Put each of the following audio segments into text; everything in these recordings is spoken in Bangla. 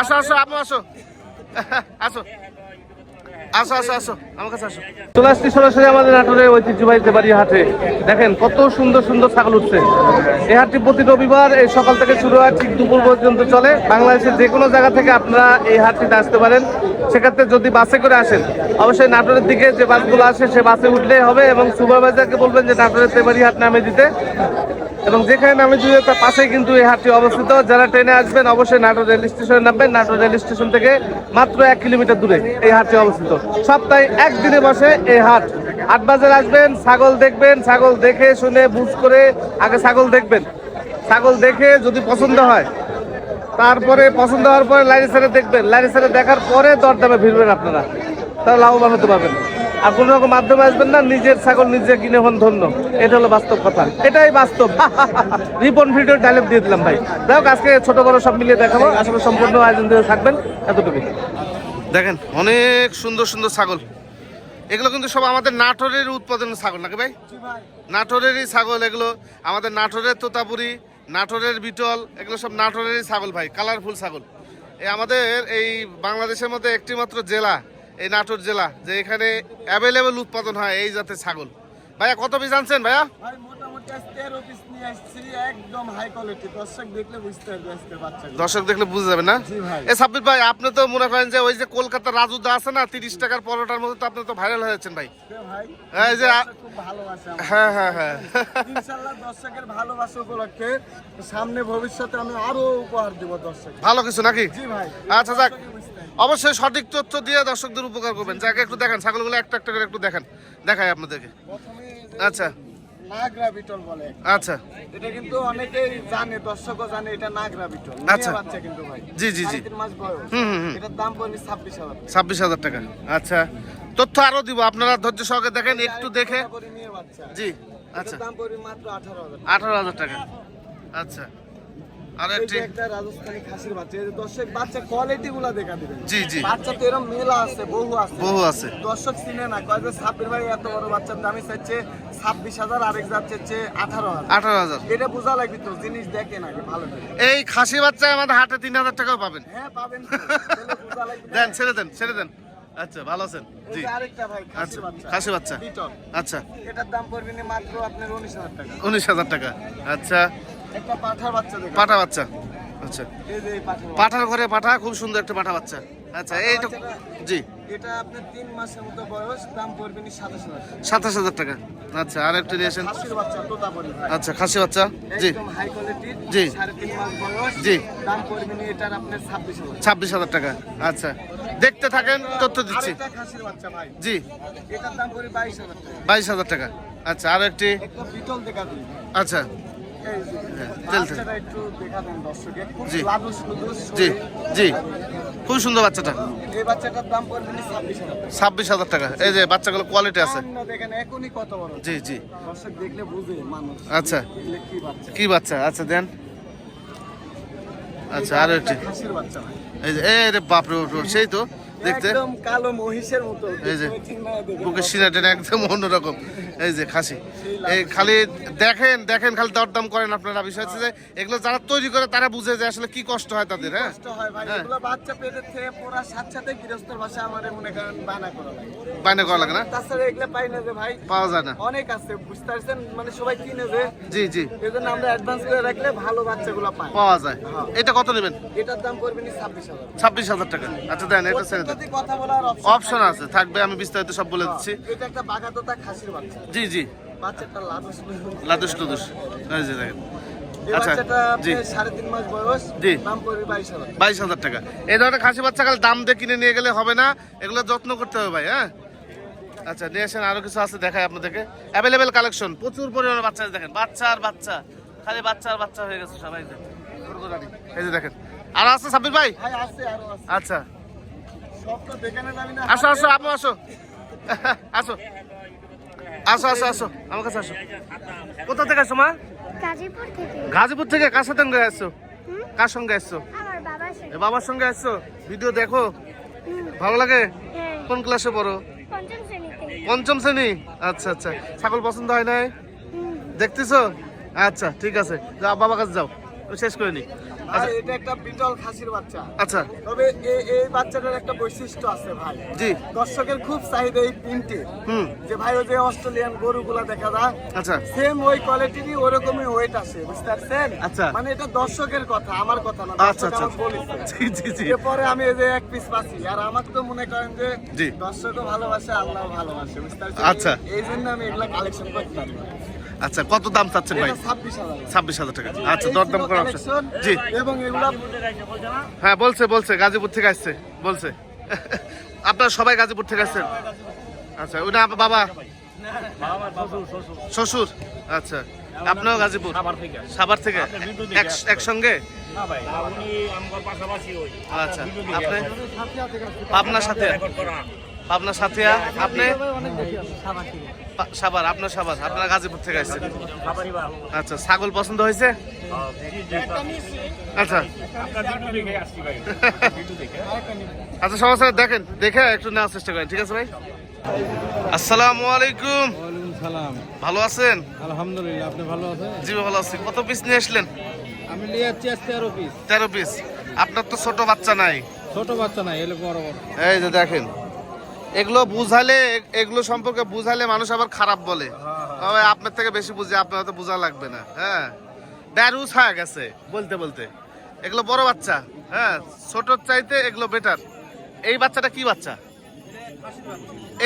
আসো আসো, আপু, আসো। আসো। আসো আসো আসো আসো। সরাসরি আমাদের নাটোরের ঐতিহ্যবাহী হাটে। দেখেন, কত সুন্দর সুন্দর ছাগল উঠছে। এই হাটটি প্রতি রবিবার, এই সকাল থেকে শুরু হয়, ঠিক দুপুর পর্যন্ত চলে। বাংলাদেশের যে কোনো জায়গা থেকে আপনারা এই হাটটিতে আসতে পারেন। সেক্ষেত্রে যদি বাসে করে আসেন, অবশ্যই নাটোরের দিকে যে বাসগুলো আসে, সে বাসে উঠলেই হবে এবং সুপারভাইজারকে বলবেন যে, নাটোরের দেবাড়ি হাট নামে দিতে। এবং যেখানে নামে দিবে তার পাশেই কিন্তু এই হাটটি অবস্থিত। যারা ট্রেনে আসবেন, অবশ্যই নাটোর রেল স্টেশনে নামবেন। নাটোর রেল স্টেশন থেকে মাত্র এক কিলোমিটার দূরে এই হাটটি অবস্থিত। সপ্তাহে একদিনে বসে এই হাট। আট বাজারে আসবেন, ছাগল দেখবেন, ছাগল দেখে, শুনে, বুঝ করে আগে ছাগল দেখবেন। ছাগল দেখে যদি পছন্দ হয়, তারপরে পছন্দ হওয়ার পরে লাইনে সারে দেখবেন। লাইনে সারে দেখার পরে দরদামে ভিড়বেন আপনারা। তাহলে লাভবান হতে পারবেন। আর কোনো রকম মাধ্যমে আসবেন না, নিজের ছাগল নিজে কিনে হন ধন্য। এটা হলো বাস্তব কথা। এটাই বাস্তব। রিপন ভিডিও ডায়লগ দিয়ে দিলাম ভাই। যাই আজকে ছোট বড় সব মিলিয়ে দেখাবো। আসলে সম্পূর্ণ আয়োজন দিয়ে থাকবেন। এতটুকু দেখেন, অনেক সুন্দর সুন্দর ছাগল। এগুলো কিন্তু সব আমাদের নাটোরের উৎপাদনের ছাগল, নাকি ভাই? নাটোরেরই ছাগল এগুলো। আমাদের নাটোরের তোতাপুরি, নাটোরের বিটল, এগুলো সব নাটোরেরই ছাগল ভাই কালারফুল ছাগল। এই আমাদের এই বাংলাদেশের মধ্যে একটি মাত্র জেলা। এই নাটোর জেলা, যে এখানে অ্যাভেলেবেল উৎপাদন হয় এই জাতের ছাগল। ভাইয়া, কত পিস আনছেন ভাইয়া? দর্শক দেখলে বুঝে যাবে না? এ সাব্বির ভাই আপনি তো মনে করেন যে ওই যে কলকাতার রাজুদা আছে না তিরিশ টাকার পরোটার মধ্যে তো আপনি তো ভাইরাল হয়েছেন ভাই। ভাই? এই যে। হ্যাঁ হ্যাঁ হ্যাঁ। দর্শকের ভালোবাসা উপলক্ষে সামনে ভবিষ্যতে আমি আরও উপহার দিব দর্শক ভালো কিছু নাকি? ভাই। আচ্ছা যাক। অবশ্যই সঠিক তথ্য দিয়ে দর্শকদের উপকার করবেন। যাকে একটু দেখেন ছাগলগুলো একটা একটা করে একটু দেখেন। দেখাই আপনাদেরকে। আচ্ছা। নাগরা বিটল বলে। আচ্ছা। এটা কিন্তু অনেকেই জানে দর্শকও জানে এটা নাগরা বিটল আচ্ছা। বাচ্চা কিন্তু ভাই। জি, জি, জি। তিন মাস বয়স। হুম, হুম, হুম। এটার দাম পড়বে ছাব্বিশ হাজার ছাব্বিশ হাজার টাকা। আচ্ছা। তথ্য আরও দিব আপনারা ধৈর্য সহকারে দেখেন একটু দেখে। জি আচ্ছা। দাম পড়বে মাত্র আঠারো হাজার আঠারো হাজার টাকা। আচ্ছা। আর একটি একটা রাজস্থানি খাসির বাচ্চা এই দর্শক বাচ্চা কোয়ালিটি গুলা দেখা দিবেন। জি জি। বাচ্চা তো এরকম মেলা আছে বহু আছে। বহু আছে। দর্শক চিনে না কয় যে সাব্বির ভাই এত বড় বাচ্চার দামই চাইছে ছাব্বিশ হাজার আরেক যাচ্ছে আঠারো হাজার। আঠারো হাজার। এটা বোঝা লাগবে তো জিনিস ভালো এই খাসি বাচ্চা আমাদের হাটে তিন হাজার টাকাও পাবেন। হ্যাঁ পাবেন। দেন ছেড়ে দেন ছেড়ে দেন। আচ্ছা ভালো আছেন? জি। আরেকটা ভাই খাসির আচ্ছা বাচ্চা। খাসি বাচ্চা। আচ্ছা। এটার দাম পড়বে মাত্র আপনার উনিশ হাজার টাকা। উনিশ হাজার টাকা। আচ্ছা। একটা পাঠার বাচ্চা পাঠা বাচ্চা। আচ্ছা। পাঠার ঘরে পাঠা খুব সুন্দর একটা পাঠা বাচ্চা। আচ্ছা এইটা জি। এটা আপনার তিন মাসের মতো বয়স দাম পড়বে না সাতাশ হাজার টাকা। সাতাশ হাজার টাকা। আচ্ছা আর একটু নিয়েছেন খাসির বাচ্চা তোতাপুরি আচ্ছা খাসি বাচ্চা। জি। একদম হাই কোয়ালিটির জি। সাড়ে তিন মাস বয়স জি। দাম পড়বে না এটার আপনার ছাব্বিশ হাজার। ছাব্বিশ হাজার টাকা। আচ্ছা দেখতে থাকেন তথ্য দিচ্ছি। খাসির বাচ্চা ভাই। জি। এটার দাম পড়বে বাইশ হাজার টাকা। বাইশ হাজার টাকা। আচ্ছা আর একটি বিটল দেখা দিন। আচ্ছা। জি। জি জি। খুব সুন্দর বাচ্চাটা। এই বাচ্চাটার দাম পড়বে ছাব্বিশ টাকা? ছাব্বিশ এই যে বাচ্চাগুলো কোয়ালিটি আছে। সামনে দেখেন এখনই কত বড়। জি জি। দর্শক দেখলে বুঝে মানুষ। আচ্ছা। কি বাচ্চা? কি বাচ্চা? আচ্ছা দেন। আচ্ছা আর একটি। এই যে এ রে বাপরে বাপরে, সেই তো। দেখতে? একদম কালো মহিষের মতো। এই যে, বুকের একদম অন্যরকম। এই যে খাসি। এই খালি দেখেন দেখেন খালি দরদাম করেন আপনারা। বিষয় হচ্ছে যে এগুলো যারা তৈরি করে তারা বুঝে যে আসলে কি কষ্ট হয় তাদের হ্যাঁ? কষ্ট হয় ভাই? হ্যাঁ। এগুলো বাচ্চা পেটের থেকে পড়ার সাথে সাথে গৃহস্থর ভাষা আমার মনে করেন বানা করা লাগে। বাইনে করা লাগে না? তাছাড়া এগুলো পাই না যে ভাই পাওয়া যায় না। অনেক আছে বুঝতে পারছেন? মানে সবাই কিনে যে। জি জি। এই জন্য আমরা অ্যাডভান্স করে রাখলে ভালো বাচ্চাগুলো পাই পাওয়া যায়। এটা কত নেবেন? এটার দাম পড়বে না ছাব্বিশ হাজার। ছাব্বিশ হাজার টাকা। আচ্ছা দেন এটা ছেড়ে যদি কথা বলার অপশন আছে থাকবে আমি বিস্তারিত সব বলে দিচ্ছি। এটা একটা বাগাতোতা খাসির বাচ্চা। জি জি। বাচ্চাটা লাদুস লাদুস। টুদুস এই যে দেখেন। আচ্ছা। বাইশ হাজার টাকা। এই ধরনের খাসি বাচ্চা কাল দাম দিয়ে কিনে নিয়ে গেলে হবে না এগুলো যত্ন করতে হবে ভাই হ্যাঁ? আচ্ছা নিয়ে আসেন আরও কিছু আছে দেখাই আপনাদেরকে। অ্যাভেলেবেল কালেকশন প্রচুর পরিমাণে বাচ্চা দেখেন বাচ্চা আর বাচ্চা। খালি বাচ্চা আর বাচ্চা হয়ে গেছে সবাই। এই যে দেখেন। আর আছে সাব্বির ভাই? আরও আচ্ছা সব তো দেখানো যাবে না আসো আসো আপু আসো। আসো। আসো আসো আসো। আমার কাছে আসো। কোথা থেকে আসো মা? গাজীপুর থেকে। কার সাথে আসছো কার সঙ্গে আসছো এ বাবার সঙ্গে আসছো ভিডিও দেখো। ভালো লাগে? হ্যাঁ। কোন ক্লাসে পড়ো? পঞ্চম শ্রেণি? আচ্ছা আচ্ছা। ছাগল পছন্দ হয় নাই? দেখতেছো? আচ্ছা ঠিক আছে। যাও বাবার কাছে যাও। শেষ করে নি ভাই এটা একটা বিটল খাসির বাচ্চা। আচ্ছা। তবে এই এই বাচ্চাটার একটা বৈশিষ্ট্য আছে ভাই। জি। দর্শকের খুব চাহিদা এই প্রিন্টে হুম। যে ভাই ওই যে অস্ট্রেলিয়ান গরুগুলা দেখা যায় আচ্ছা। সেম ওই কোয়ালিটিরই ওরকমই ওয়েট আসে বুঝতে পারছেন আচ্ছা। মানে এটা দর্শকের কথা আমার কথা না আচ্ছা, আচ্ছা। জি জি জি। এরপরে আমি এই যে এক পিস পাচ্ছি আর আমার তো মনে করেন যে। দর্শকও ভালোবাসে আল্লাহ ভালোবাসে বুঝতে পারছেন আচ্ছা। এই জন্য আমি এগুলা কালেকশন করতাম আচ্ছা কত দাম চাচ্ছেন ভাই? ছাব্বিশ হাজার টাকা। আচ্ছা দরদাম করা আছে জি। এবং হ্যাঁ বলছে বলছে গাজীপুর থেকে আসছে বলছে। আপনারা সবাই গাজীপুর থেকে আসছেন? আচ্ছা ওটা বাবা? শ্বশুর। আচ্ছা আপনার গাজীপুর? সাভার থেকে। এক- একসঙ্গে? আচ্ছা আপনি? পাবনার সাথে পাবনার সাথে আপনি? সাভার আপনার সাভার আপনার গাজীপুর থেকে আসছেন। আচ্ছা ছাগল পছন্দ হয়েছে? আচ্ছা। আচ্ছা সমস্যা দেখেন দেখে একটু নেওয়ার চেষ্টা করেন ঠিক আছে ভাই? আসসালামু আলাইকুম। সালাম। ভালো আছেন? আলহামদুলিল্লাহ আপনি ভালো আছেন? জি ভালো আছি। কত পিস নিয়ে আসলেন? আমি নিয়ে আজকে তেরো পিস তেরো পিস আপনার তো ছোট বাচ্চা নাই। ছোট বাচ্চা নাই এলে বড় বড় এই যে দেখেন এগুলো বুঝালে, এগুলো সম্পর্কে বুঝালে মানুষ আবার খারাপ বলে। আপনার থেকে বেশি বুঝে, আপনার তো বোঝা লাগবে না হ্যাঁ? ব্যারুস হয়ে গেছে, বলতে বলতে। এগুলো বড় বাচ্চা হ্যাঁ? ছোটর চাইতে এগুলো বেটার এই বাচ্চাটা কি বাচ্চা?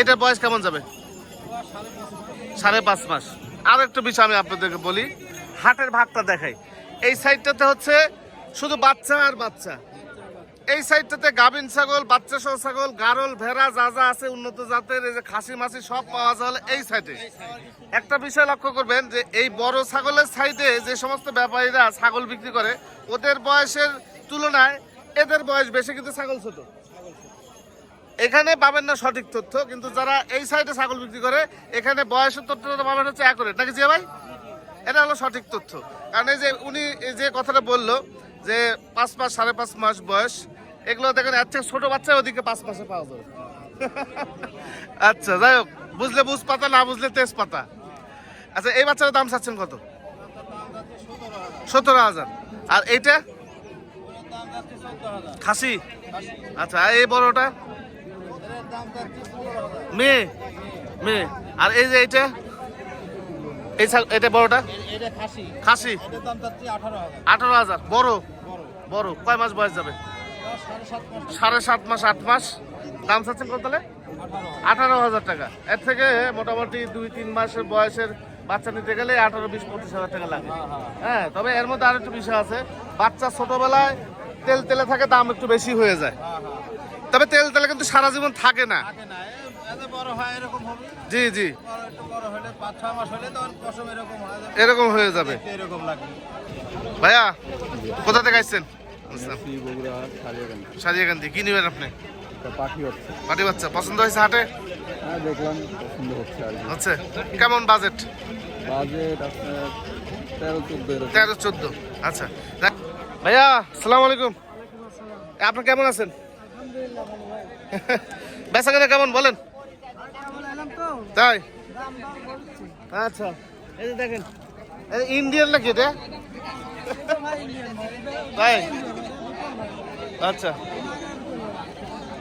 এটার বয়স কেমন যাবে? সাড়ে পাঁচ মাস। আর একটা বিষয় আমি আপনাদেরকে বলি, হাটের ভাগটা দেখাই। এই সাইডটাতে হচ্ছে শুধু বাচ্চা আর বাচ্চা। এই সাইডটাতে গাভিন ছাগল, বাচ্চা সহ ছাগল, গারল, ভেড়া, যা যা আছে উন্নত জাতের, এই যে খাসি, মাসি সব পাওয়া যায় এই সাইডে। একটা বিষয় লক্ষ্য করবেন যে এই বড় ছাগলের সাইডে যে সমস্ত ব্যাপারীরা ছাগল বিক্রি করে, ওদের বয়সের তুলনায় এদের বয়স বেশি কিন্তু ছাগল ছোট। এখানে পাবেন না সঠিক তথ্য, কিন্তু যারা এই সাইডে ছাগল বিক্রি করে, এখানে বয়সের তথ্যটা পাবেন হচ্ছে অ্যাকুরেট নাকি জিয়া ভাই? এটা হলো সঠিক তথ্য। কারণ এই যে উনি যে কথাটা বলল যে পাঁচ মাস, সাড়ে পাঁচ মাস বয়স এগুলো দেখেন থেকে ছোট বাচ্চা ওদিকে পাঁচ পাশে পাওয়া যাবে। আচ্ছা যাই হোক বুঝলে বুঝ পাতা না বুঝলে তেজ পাতা আচ্ছা এই বাচ্চার দাম চাচ্ছেন কত? সতেরো হাজার। আর এইটা? খাসি? আচ্ছা আর এই বড়টা? মেয়ে? মেয়ে। আর এই যে এইটা? এই এটা বড়টা? খাসি। আঠারো হাজার। বড়। বড়। কয় মাস বয়স যাবে? সাড়ে সাত মাস আট মাস। দাম চাচ্ছেন কত তাহলে? আঠারো হাজার টাকা। এর থেকে মোটামুটি দুই তিন মাসের বয়সের বাচ্চা নিতে গেলে আঠারো বিশ পঁচিশ হাজার টাকা লাগে। হ্যাঁ তবে এর মধ্যে আরেকটু বিষয় আছে। বাচ্চা ছোটবেলায় তেল তেলে থাকে দাম একটু বেশি হয়ে যায়। তবে তেল তেলে কিন্তু সারা জীবন থাকে না। জি জি। একটু এরকম হয়ে যাবে। ভাইয়া কোথা থেকে আসছেন? বগুড়া শালিয়াগঞ্জ সাজিয়াকান্দি কি নেবেন আপনি? পাটি বাচ্চা পছন্দ হয়েছে হাটে? হ্যাঁ দেখলাম পছন্দ হচ্ছে আর হচ্ছে। কেমন বাজেট? বাজেট আপনার তেরো চোদ্দ তেরো চোদ্দ। আচ্ছা। দেখ- ভাইয়া আলাইকুম। আপনি কেমন আছেন? বেচা কেনা কেমন বলেন? তাই? আচ্ছা। এই দেখেন। ইন্ডিয়ান নাকি এটা? তাই? আচ্ছা।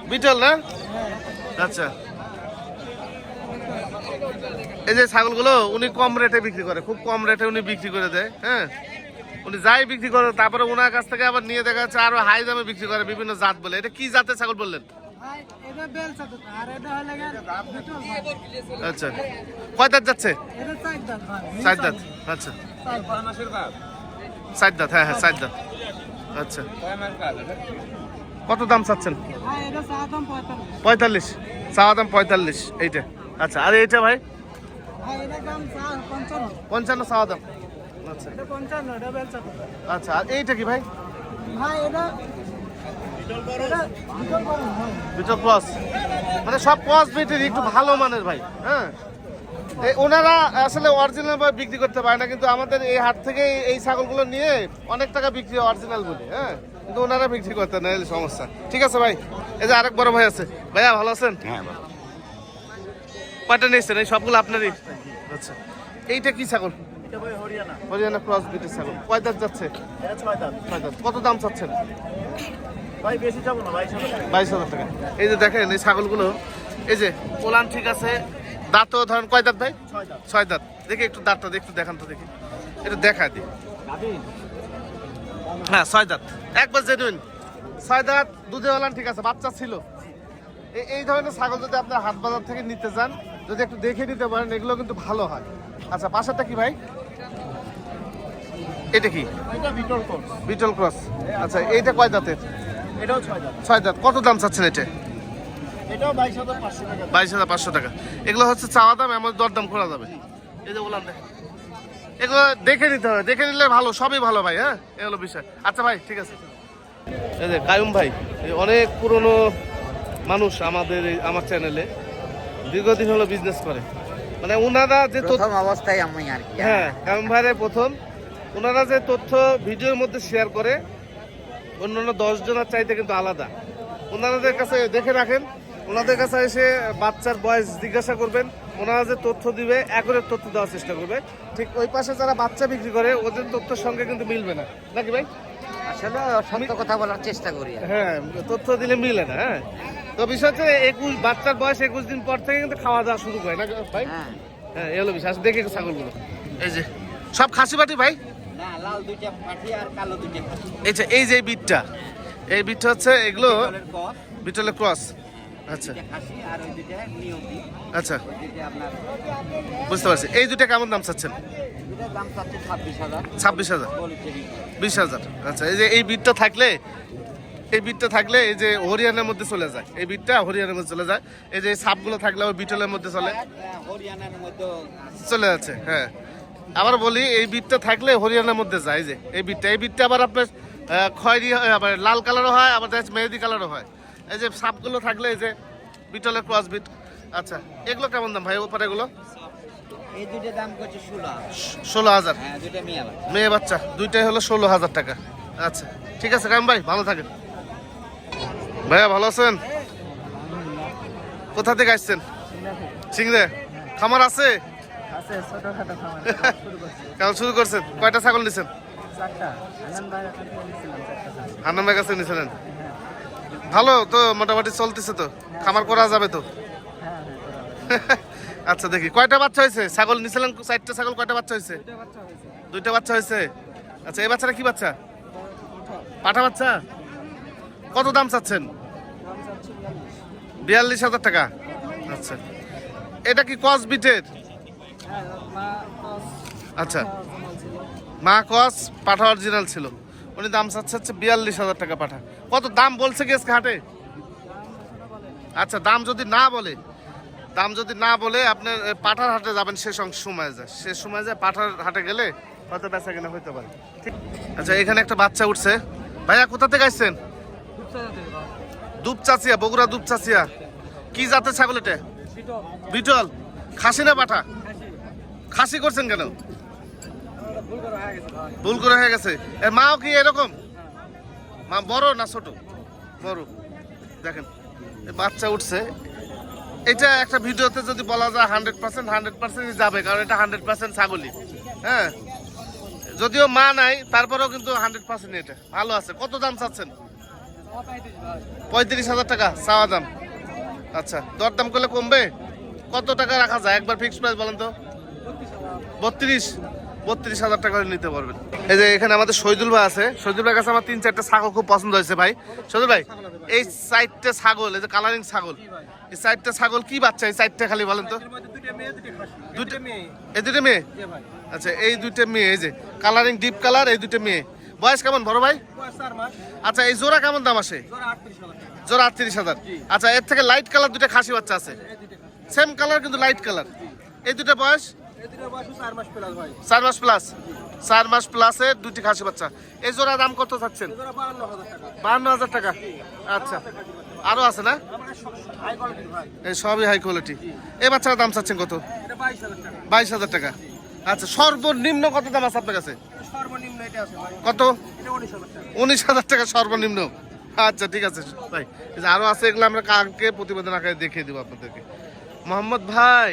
বিটল না? আচ্ছা। এই যে ছাগলগুলো উনি কম রেটে বিক্রি করে খুব কম রেটে উনি বিক্রি করে দেয় হ্যাঁ? উনি যাই বিক্রি করে তারপরে ওনার কাছ থেকে আবার নিয়ে দেখা যাচ্ছে আরও হাই দামে বিক্রি করে বিভিন্ন জাত বলে। এটা কি জাতের ছাগল বললেন? আচ্ছা। কয় দাঁত যাচ্ছে? চার দাঁত আচ্ছা। চার দাঁত হ্যাঁ হ্যাঁ চার দাঁত আচ্ছা। কত দাম চাচ্ছেন? এটা চা দাম পঁয়তাল্লিশ পঁয়তাল্লিশ পঁয়তাল্লিশ এইটা। আচ্ছা আর এইটা ভাই? চা পঞ্চান্ন পঞ্চান্ন দাম। আচ্ছা। আচ্ছা আর এইটা কি ভাই? বিটল ক্রস মানে সব ক্রস বিটের একটু ভালো মানের ভাই হ্যাঁ? ওনারা আসলে অরিজিনাল ভাবে বিক্রি করতে পারে না কিন্তু আমাদের এই হাট থেকে এই- ছাগলগুলো নিয়ে অনেক টাকা বিক্রি হয় অরিজিনাল বলে হ্যাঁ? কিন্তু ওনারা বিক্রি করতে না এই সমস্যা। ঠিক আছে ভাই এই যে আরেক বড় ভাই আছে। ভাইয়া ভালো আছেন? হ্যাঁ কয়টা নিয়েছেন? এই সবগুলো আপনারই? আচ্ছা। এইটা কি ছাগল? হরিয়ানা। ক্রস বিটের ছাগল। কয় দাঁত যাচ্ছে? কত দাম চাচ্ছেন? ভাই বেশি যাব না বাইশ হাজার টাকা। বাইশ হাজার টাকা। এই যে দেখেন এই ছাগলগুলো এই যে পোলান ঠিক আছে দাঁতও ধরেন কয় দাঁত ভাই? ছয় দাঁত। দেখি একটু দাঁতটা একটু দেখান তো দেখি। এটা দেখা দিই। হ্যাঁ ছয় দাঁত। একবার জেনুইন ছয় দাঁত দুধে ওলান ঠিক আছে বাচ্চা ছিল। এই ধরনের ছাগল যদি আপনার হাট বাজার থেকে নিতে যান যদি একটু দেখে নিতে পারেন এগুলো কিন্তু ভালো হয়। আচ্ছা পাশেরটা কি ভাই? এটা কি? বিটল ক্রস। আচ্ছা এইটা কয় দাঁতের? এটাও ছয় দাঁত। ছয় দাঁত। কত দাম চাচ্ছেন এটা? বাইশ হাজার পাঁচশো টাকা। বাইশ হাজার পাঁচশো টাকা। এগুলো হচ্ছে চাওয়া দাম এমন দরদাম করা যাবে। এই যে বললাম দেখ এগুলো দেখে নিতে হবে। দেখে নিলে ভালো সবই ভালো ভাই হ্যাঁ? এগুলো বিষয়। আচ্ছা ভাই ঠিক আছে। এই যে কায়ুম ভাই অনেক পুরনো মানুষ আমাদের এই- আমার চ্যানেলে দীর্ঘদিন হলো বিজনেস করে। মানে ওনারা যে তথ্য প্রথম অবস্থায় আমি আর কি। হ্যাঁ কায়ুম ভাইয়ের প্রথম। ওনারা যে তথ্য ভিডিওর মধ্যে শেয়ার করে অন্যান্য দশ জনের চাইতে কিন্তু আলাদা। ওনাদের কাছে দেখে রাখেন। ওনাদের কাছে এসে বাচ্চার বয়স জিজ্ঞাসা করবেন ওনারা যে তথ্য দিবে একরের তথ্য দেওয়ার চেষ্টা করবে। ঠিক ওই পাশে যারা বাচ্চা বিক্রি করে ওদের তথ্যের সঙ্গে কিন্তু মিলবে না। নাকি ভাই? আসলে সত্য কথা বলার চেষ্টা করি আর হ্যাঁ তথ্য দিলে মিলে না হ্যাঁ। তো বিষয় হচ্ছে একুশ বাচ্চার বয়স একুশ দিন পর থেকে কিন্তু খাওয়া দাওয়া শুরু করে না ভাই? হ্যাঁ। হ্যাঁ এ বিষয় আচ্ছা, দেখি ছাগলগুলো। এই যে সব খাসি বাটি ভাই? না লাল দুইটা পাঠি আর কালো দুইটা পাঠি এই যে এই যে বিটটা এই বিটটা হচ্ছে এগুলো বিটলের ক্রস। আচ্ছা। আর ওই দুইটা নিয়তি আচ্ছা। বুঝতে পারছি। এই দুটো কেমন দাম চাচ্ছেন? চাচ্ছে ছাব্বিশ হাজার। বিশ হাজার। আচ্ছা এই যে এই বিটটা থাকলে এই বিটটা থাকলে এই যে হরিয়ানার মধ্যে চলে যায়। এই বিটটা হরিয়ানার মধ্যে চলে যায়। এই যে সাপগুলো থাকলে ওই বিটলের মধ্যে চলে। হরিয়ানার মধ্যে চলে যাচ্ছে হ্যাঁ। আবার বলি এই বিটটা থাকলে হরিয়ানার মধ্যে যায় এই যে। এই বিটটা এই বিটটা আবার আপনার খয়েরি হয় আবার লাল কালারও হয় আবার মেহেদি কালারও হয়। এই যে সাপগুলো থাকলে এই যে বিটলের ক্রস বিট আচ্ছা এগুলো কেমন দাম ভাই ওপরে এগুলো? এই দুইটা দাম করছে ষোলো হাজার। ষোলো হাজার? হ্যাঁ মেয়ে বাচ্চা। দুইটাই হলো ষোলো হাজার টাকা। আচ্ছা ঠিক আছে কাম ভাই ভালো থাকেন। ভাইয়া ভালো আছেন? কোথা থেকে আসছেন? সিংড়ে। খামার আছে? খামার। শুরু করছেন? কয়টা ছাগল নিছেন। হান্নামের কাছে নিছিলেন ভালো তো মোটামুটি চলতেছে তো। খামার করা যাবে তো। হ্যাঁ হ্যাঁ হবে। আচ্ছা দেখি। কয়টা বাচ্চা হয়েছে? ছাগল নিছিলেন চারটা ছাগল কয়টা বাচ্চা হয়েছে? দুইটা বাচ্চা হয়েছে। আচ্ছা এই বাচ্চাটা কি বাচ্চা? পাঠা বাচ্চা? কত দাম চাচ্ছেন? বিয়াল্লিশ হাজার টাকা। আচ্ছা। এটা কি কস বিটের? হ্যাঁ আচ্ছা। মা কস পাঠা অরিজিনাল ছিল। উনি দাম চাচ্ছে হচ্ছে বিয়াল্লিশ হাজার টাকা পাঠা। কত দাম বলছে কি আজকে হাটে? আচ্ছা দাম যদি না বলে দাম যদি না বলে আপনার পাঠার হাটে যাবেন সে সং- সময় যায়। সে সময় যায় পাঠার হাটে গেলে হয়তো বেচা কেনা হইতে পারে। আচ্ছা এখানে একটা বাচ্চা উঠছে। ভাইয়া কোথা থেকে আসছেন? দুপচাচিয়া বগুড়া দুপচাচিয়া। কি জাতের ছাগল এটা? বিটল। খাসি না পাঠা? খাসি করছেন কেন? ভুল করে হয়ে গেছে। এর মাও কি এরকম? মা বড় না ছোট? বড়। দেখেন বাচ্চা উঠছে। এটা একটা ভিডিওতে যদি বলা যায় হান্ড্রেড পার্সেন্ট হান্ড্রেড পার্সেন্ট যাবে, কারণ এটা হান্ড্রেড পার্সেন্ট ছাগলই। হ্যাঁ? যদিও মা নাই, তারপরেও কিন্তু হান্ড্রেড পার্সেন্ট এটা। ভালো আছে। কত দাম চাচ্ছেন? পঁয়ত্রিশ হাজার টাকা, চাওয়া দাম। আচ্ছা দরদাম করলে কমবে? কত টাকা রাখা যায়? একবার ফিক্সড প্রাইস বলেন তো। বত্রিশ। বত্রিশ হাজার টাকা নিতে পারবেন। এই যে এখানে আমাদের শহীদুল ভাই আছে। শহীদুল ভাইয়ের কাছে আমার তিন চারটা ছাগল খুব পছন্দ হয়েছে ভাই। শহীদুল ভাই, এই চারটে ছাগল, এই যে কালারিং ছাগল, এই চারটে ছাগল কি বাচ্চা? এই চারটে খালি বলেন তো। দুইটা মেয়ে দুইটা দুইটা মেয়ে? এই আচ্ছা এই দুইটা মেয়ে, এই যে কালারিং ডিপ কালার এই দুটো মেয়ে। বয়স কেমন বড় ভাই? আচ্ছা এই জোড়া কেমন দাম আসে? জোড়া আটত্রিশ হাজার। আচ্ছা এর থেকে লাইট কালার দুটো খাসি বাচ্চা আছে। এই দুইটা সেম কালার কিন্তু লাইট কালার এই দুটো এই দুইটা বয়স? চার মাস প্লাস চার মাস প্লাস দুটি খাসি বাচ্চা। এই জোড়া দাম কত চাচ্ছেন? বাহান্ন হাজার টাকা। আচ্ছা। আরও আছে না? এই সবই হাই কোয়ালিটি এই বাচ্চার দাম চাচ্ছেন কত? বাইশ হাজার টাকা। আচ্ছা সর্বনিম্ন কত দাম আছে আপনার কাছে? কত? উনিশ হাজার টাকা সর্বনিম্ন। আচ্ছা ঠিক আছে। ভাই, এই যে আরও আছে, এগুলো আমরা কালকে প্রতিবেদন আকারে দেখিয়ে দিব আপনাদেরকে। মোহাম্মদ ভাই।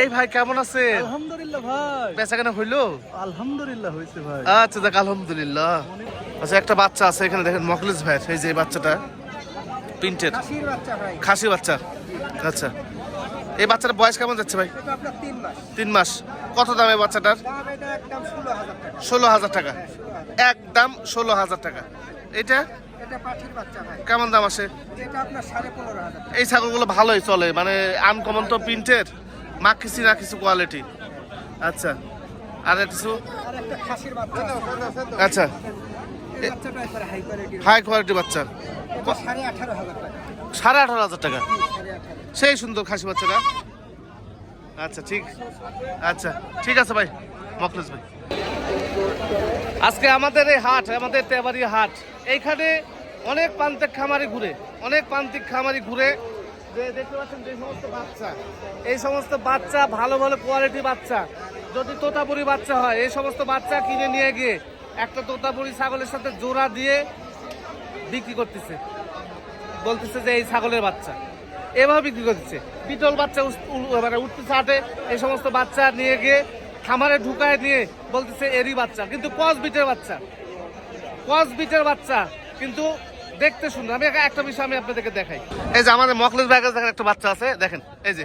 এই ভাই কেমন আছেন? আলহামদুলিল্লাহ ভাই। বেচা কেনা হইল? আলহামদুলিল্লাহ হয়েছে ভাই। আচ্ছা দেখ আলহামদুলিল্লাহ। আচ্ছা একটা বাচ্চা আছে এখানে দেখেন মখলিস ভাই এই যে বাচ্চাটা ভাই। খাসি বাচ্চা। আচ্ছা এই বাচ্চাটার বয়স কেমন যাচ্ছে ভাই? তিন মাস। কত দাম এই বাচ্চাটার? ষোলো হাজার টাকা। একদম ষোলো হাজার টাকা। এটা? কেমন দাম আসে? টাকা। এই ছাগলগুলো ভালোই চলে মানে আনকমন তো প্রিন্টের মা কিছু না কিছু কোয়ালিটি আচ্ছা আর কিছু? আছে। আচ্ছা। হাই কোয়ালিটি বাচ্চা। সাড়ে আঠারো হাজার টাকা। সেই সুন্দর খাসি বাচ্চাটা। আচ্ছা ঠিক। আচ্ছা ঠিক আছে ভাই। মকলেশ ভাই। আজকে আমাদের এই হাট আমাদের তেবাড়ি হাট এইখানে অনেক প্রান্তিক খামারি ঘুরে, অনেক প্রান্তিক খামারি ঘুরে। যে দেখতে পাচ্ছেন যে সমস্ত বাচ্চা, এই সমস্ত বাচ্চা ভালো ভালো কোয়ালিটি বাচ্চা। যদি তোতাপুরি বাচ্চা হয়, এই সমস্ত বাচ্চা কিনে নিয়ে গিয়ে একটা তোতাপুরি ছাগলের সাথে জোড়া দিয়ে বিক্রি করতেছে। বলতেছে যে এই ছাগলের বাচ্চা। এভাবে বিক্রি করতেছে। পিটল বাচ্চা মানে উঠতেছে হাটে এই সমস্ত বাচ্চা নিয়ে গিয়ে খামারে ঢুকায় নিয়ে বলতেছে এরই বাচ্চা। কিন্তু কস বিটের বাচ্চা। কস বিটের বাচ্চা, কিন্তু দেখতে সুন্দর। আমি একটা- বিষয় আমি আপনাদেরকে দেখাই। এই যে আমাদের মকলেশ ব্যাগের দেখেন একটা বাচ্চা আছে, দেখেন, এই যে।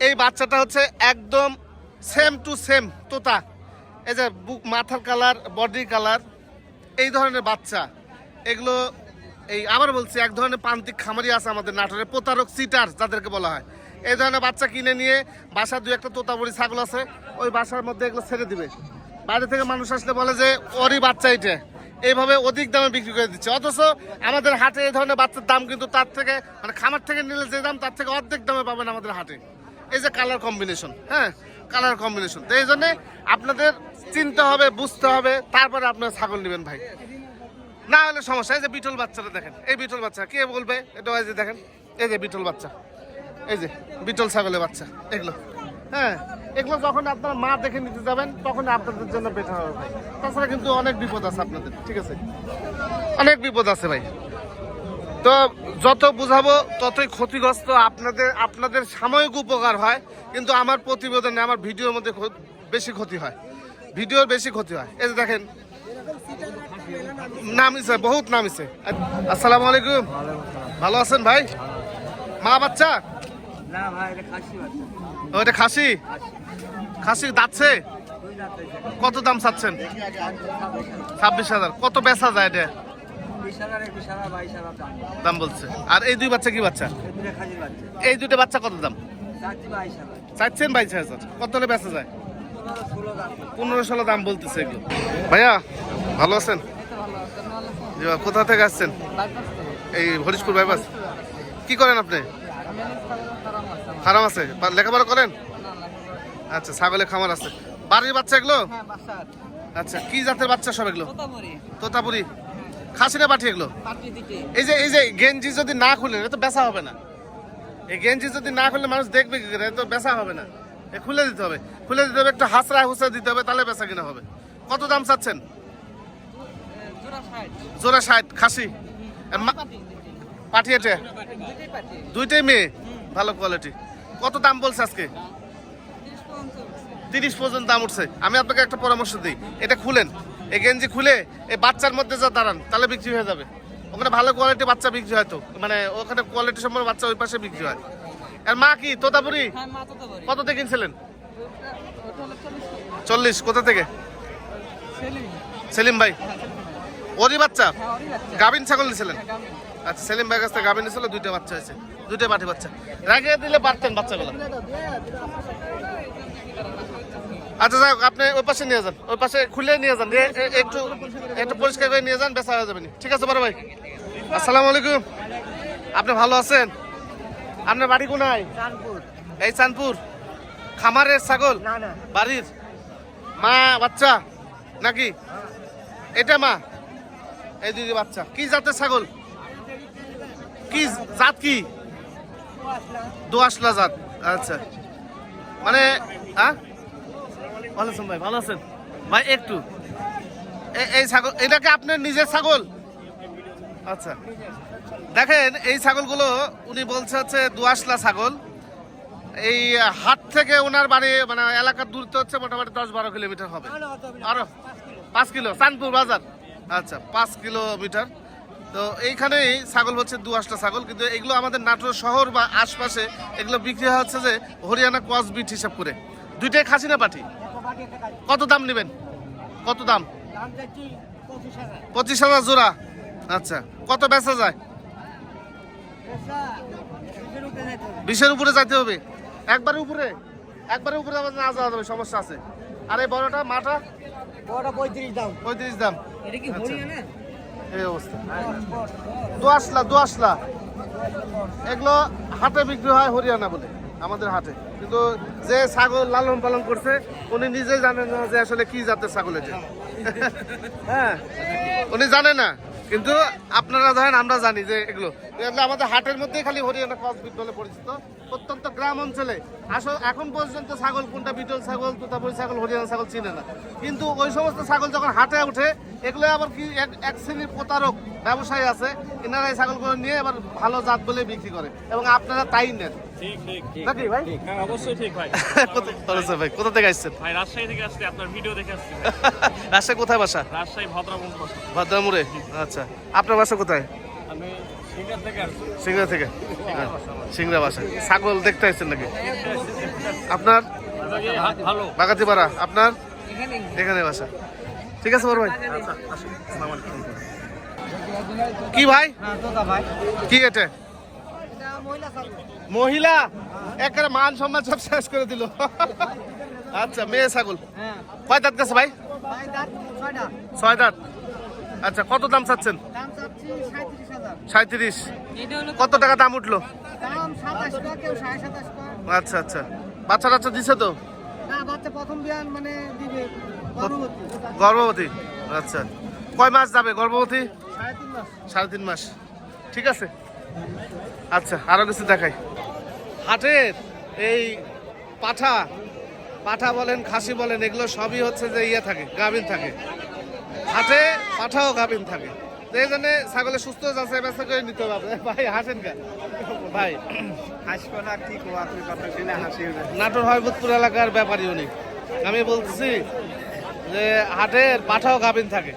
এই বাচ্চাটা হচ্ছে একদম সেম টু সেম তোতা। এই যে বুক মাথার কালার বডি কালার এই ধরনের বাচ্চা। এগুলো এই, আবার বলছি, এক ধরনের প্রান্তিক খামারি আছে আমাদের নাটোরে প্রতারক সিটার যাদেরকে বলা হয়। এই ধরনের বাচ্চা কিনে নিয়ে বাসার দু একটা তোতাবড়ি ছাগল আছে, ওই বাসার মধ্যে এগুলো ছেড়ে দিবে। বাইরে থেকে মানুষ আসলে বলে যে, ওরই বাচ্চা এটা এইভাবে অধিক দামে বিক্রি করে দিচ্ছে। অথচ আমাদের হাটে এই ধরনের বাচ্চার দাম কিন্তু তার থেকে মানে খামার থেকে নিলে যে দাম, তার থেকে অর্ধেক দামে পাবেন আমাদের হাটে। এই যে কালার কম্বিনেশন হ্যাঁ? কালার কম্বিনেশন তো এই জন্যে আপনাদের চিনতে হবে, বুঝতে হবে, তারপরে আপনারা ছাগল নেবেন ভাই। না হলে সমস্যা, এই যে বিটল বাচ্চাটা দেখেন। এই বিটল বাচ্চা, কে বলবে? এটা এই যে দেখেন, এই যে বিটল বাচ্চা, এই যে বিটল ছাগলের বাচ্চা, এগুলো হ্যাঁ? এগুলো যখন আপনারা মা দেখে নিতে যাবেন তখন আপনাদের জন্য বেটার হবে। ভাই তাছাড়া কিন্তু অনেক বিপদ আছে আপনাদের ঠিক আছে? অনেক বিপদ আছে ভাই। তো যত বুঝাবো ততই ক্ষতিগ্রস্ত আপনাদের আপনাদের সাময়িক উপকার হয় কিন্তু আমার প্রতিবেদনে আমার ভিডিওর মধ্যে বেশি ক্ষতি হয়। ভিডিওর বেশি ক্ষতি হয়। এই যে দেখেন নামিছে বহুত নামিছে আসসালামু আলাইকুম। ভালো আছেন ভাই? মা বাচ্চা? না ভাই এটা খাসি বাচ্চা। ওইটা খাসি? খাসি দাচ্ছে কত দাম চাচ্ছেন? ছাব্বিশ হাজার। কত বেচা যায় এটা? দাম বলছে। আর এই দুই বাচ্চা কি বাচ্চা? এই দুটো বাচ্চা কত দাম? চাচ্ছেন বাইশ হাজার। কত বেচা যায়? পনেরো ষোলো দাম বলতেছে এগুলো। ভাইয়া, ভালো আছেন? কোথা থেকে আসছেন? এই হরিশপুর বাইপাস। কি করেন আপনি? খারাপ আছে? লেখাপড়া করেন? আচ্ছা ছাগলের খামার আছে। বাড়ির বাচ্চা এগুলো? হ্যাঁ আচ্ছা কি জাতের বাচ্চা সব এগুলো? তোতাপুরি। খাসি না পাঠি এগুলো? এই যে এই যে গেঞ্জি যদি না খুলে এটা তো বেচা হবে না। এই গেঞ্জি যদি না খুললে মানুষ দেখবে কি করে? তো বেচা হবে না। এ খুলে দিতে হবে। খুলে দিতে হবে একটু হাসরা হুসরা দিতে হবে তাহলে বেচা কিনা হবে। কত দাম চাচ্ছেন? জোড়া ষাট। খাসি? আর মা- পাঠি এটা? দুইটাই পাটি। দুইটাই মেয়ে? ভালো কোয়ালিটি কত দাম বলছে আজকে? তিরিশ পর্যন্ত দাম উঠছে। আমি আপনাকে একটা পরামর্শ দিই। এটা খুলেন। এই গেঞ্জি খুলে এই বাচ্চার মধ্যে যা দাঁড়ান তাহলে বিক্রি হয়ে যাবে। ওখানে ভালো কোয়ালিটি বাচ্চা বিক্রি হয় তো। মানে ওখানে কোয়ালিটি সম্পন্ন বাচ্চা ওই পাশে বিক্রি হয়। আর মা কি? তোতাপুরি? হ্যাঁ কত থেকে কিনছিলেন? চল্লিশ কোথা থেকে? সেলিম। সেলিম ভাই। ওরই বাচ্চা? হ্যাঁ গাভিন ছাগল নিয়েছিলেন? হ্যাঁ, আচ্ছা সেলিম ভাই কাছ থেকে গাভিন নিয়েছিল দুইটা বাচ্চা হয়েছে। দুইটা পাঠি বাচ্চা। রাখিয়ে দিলে পারতেন বাচ্চাগুলো। আচ্ছা যাক আপনি ওই পাশে নিয়ে যান। ওই পাশে খুলে নিয়ে যান। একটু একটু পরিষ্কার করে নিয়ে যান বেচা হয়ে যাবে নি। ঠিক আছে বড় ভাই। আসসালামু আলাইকুম। আপনি ভালো আছেন? আপনার বাড়ি কোনায়? এই চাঁদপুর। খামারের ছাগল? বাড়ির? মা বাচ্চা? নাকি? এটা মা? এই দুই বাচ্চা। কি জাতের ছাগল? কি জাত কি? দোয়াশলা জাত আচ্ছা। মানে হ্যাঁ ভালো আছেন ভাই ভালো আছেন? ভাই একটু। এই ছাগল এটা কি আপনার নিজের ছাগল? আচ্ছা। দেখেন এই ছাগলগুলো উনি বলছে হচ্ছে দোয়াশলা ছাগল। এই হাট থেকে ওনার বাড়ি মানে এলাকার দূরত্ব হচ্ছে মোটামুটি দশ বারো কিলোমিটার হবে। আরও পাঁচ কিলো চাঁদপুর বাজার। আচ্ছা পাঁচ কিলোমিটার। তো এইখানেই ছাগল হচ্ছে দু আটটা ছাগল কিন্তু এগুলো আমাদের নাটোর শহর বা আশপাশে এগুলো বিক্রি হয় হচ্ছে যে হরিয়ানা ক্রস বিট হিসাব করে। দুইটাই খাসি না পাঠি কত দাম নেবেন? কত দাম? দাম পঁচিশ হাজার জোড়া। আচ্ছা কত বেচা যায়? বিশের উপরে যাইতে হবে। একবারে উপরে? একবারে উপরে আবার না যাওয়া যাবে সমস্যা আছে। আর এই বড়টা মাটা? বড়টা পঁয়ত্রিশ দাম। পঁয়ত্রিশ দাম। এটা কি আচ্ছা। হরিয়ানা? এই অবস্থা দোয়াশলা দোয়াশলা এগুলো হাটে বিক্রি হয় হরিয়ানা বলে, আমাদের হাটে। কিন্তু যে ছাগল লালন পালন করছে, উনি নিজেই জানেন না যে আসলে কি জাতের ছাগল এটা। হ্যাঁ উনি জানে না। কিন্তু আপনারা ধরেন, আমরা জানি যে এগুলো। আমাদের হাটের মধ্যে খালি হরিয়ানা ক্রসবিট বলে পরিচিত। প্রত্যন্ত গ্রাম অঞ্চলে। আসল, এখন পর্যন্ত ছাগল কোনটা বিটল ছাগল, তোতাপুরি ছাগল, হরিয়ানা ছাগল চিনে না। কিন্তু ওই সমস্ত ছাগল যখন হাটে উঠে এগুলো আবার কি এক শ্রেণির প্রতারক ব্যবসায়ী আছে, এনারা এই ছাগলগুলো নিয়ে এবার ভালো জাত বলে বিক্রি করে। এবং আপনারা তাই নেন। ঠিক ঠিক। নাকি ভাই? হ্যাঁ অবশ্যই ঠিক ভাই। ভাই? কোথা থেকে আসছেন? ভাই রাজশাহী থেকে আসছি আপনার ভিডিও দেখে আসছি। রাজশাহী কোথায় বাসা? রাজশাহী ভদ্রামুরে আচ্ছা। আপনার বাসা কোথায়? আমি থেকে আসছি। সিংড়া থেকে? হ্যাঁ, সিংড়া বাসা। ছাগল দেখতে আসছেন নাকি? আপনার? ভালো। বাগাতিপাড়া আপনার? এখানে বাসা। ঠিক আছে বড় ভাই। কি ভাই? ভাই। কি এটা? মহিলা? একেবারে মান সম্মান সব শেষ করে দিল। আচ্ছা মেয়ে ছাগল। হ্যাঁ। কয় দাঁত গেছে ভাই? ছয় দাঁত। আচ্ছা কত দাম চাচ্ছেন? সাঁত্রিশ কত টাকা দাম উঠল? আচ্ছা আচ্ছা। বাচ্চা টাচ্চা দিছে তো? মানে গর্ভবতী। আচ্ছা। কয় মাস যাবে গর্ভবতী? সাড়ে তিন মাস। ঠিক আছে। আচ্ছা আরও কিছু দেখাই। হাটের এই পাঠা পাঠা বলেন খাসি বলেন এগুলো সবই হচ্ছে যে ইয়ে থাকে গাভিন থাকে। হাটে পাঠাও গাভিন থাকে। এই জন্য ছাগলের সুস্থ যাচ্ছে ব্যস্ত করে নিতে হবে। ভাই হাসেন কেন? ভাই হাসবো না কি তুই কথা শুনে হাসি নাটোর হরবতপুর এলাকার ব্যাপারী উনি আমি বলছি যে হাটের পাঠাও গাভিন থাকে।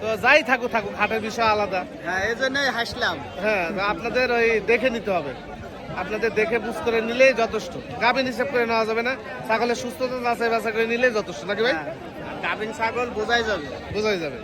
তো যাই থাকুক থাকুক হাটের বিষয় আলাদা। হ্যাঁ এই জন্যই হাসলাম। হ্যাঁ আপনাদের ওই দেখে নিতে হবে। আপনাদের দেখে বুঝ করে নিলেই যথেষ্ট। গাভিন হিসেব করে নেওয়া যাবে না। ছাগলের সুস্থতা যাচাই বাছাই করে নিলেই যথেষ্ট। নাকি ভাই? গাভিন ছাগল বোঝাই যাবে। বোঝাই যাবে।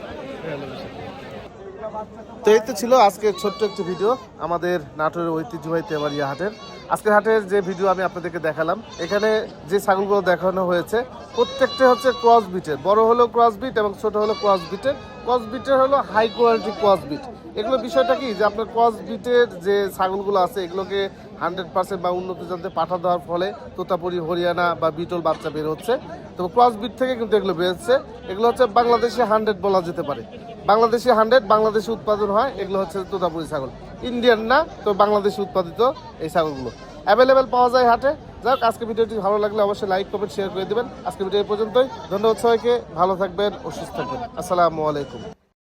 তো এই তো ছিল আজকের ছোট্ট একটি ভিডিও আমাদের নাটোরের ঐতিহ্যবাহী তেমারিয়া হাটের। আজকের হাটের যে ভিডিও আমি আপনাদেরকে দেখালাম, এখানে যে ছাগলগুলো দেখানো হয়েছে, প্রত্যেকটা হচ্ছে ক্রস বিটের বড় হলো ক্রস বিট এবং ছোট হলো ক্রস বিটের ক্রস বিটের হলো হাই কোয়ালিটি ক্রস বিট এগুলো বিষয়টা কি? যে আপনার ক্রস বিটের যে ছাগলগুলো আছে, এগুলোকে হান্ড্রেড পার্সেন্ট বা উন্নত জানতে পাঠা দেওয়ার ফলে তোতাপুরি, হরিয়ানা বা বিটল বাচ্চা বের হচ্ছে। তো ক্রস বিট থেকে কিন্তু এগুলো বেরোচ্ছে এগুলো হচ্ছে বাংলাদেশে হান্ড্রেড বলা যেতে পারে। বাংলাদেশি হান্ড্রেড, বাংলাদেশে উৎপাদন হয়, এগুলো হচ্ছে তোতাপুরি ছাগল। ইন্ডিয়ান না, তো বাংলাদেশে উৎপাদিত এই ছাগলগুলো। অ্যাভেলেবেল পাওয়া যায় হাটে। যাই হোক, আজকে ভিডিওটি ভালো লাগলে অবশ্যই লাইক কমেন্ট শেয়ার করে দেবেন। আজকে ভিডিও পর্যন্তই। ধন্যবাদ সবাইকে। ভালো থাকবেন ও সুস্থ থাকবেন। আসসালামু আলাইকুম।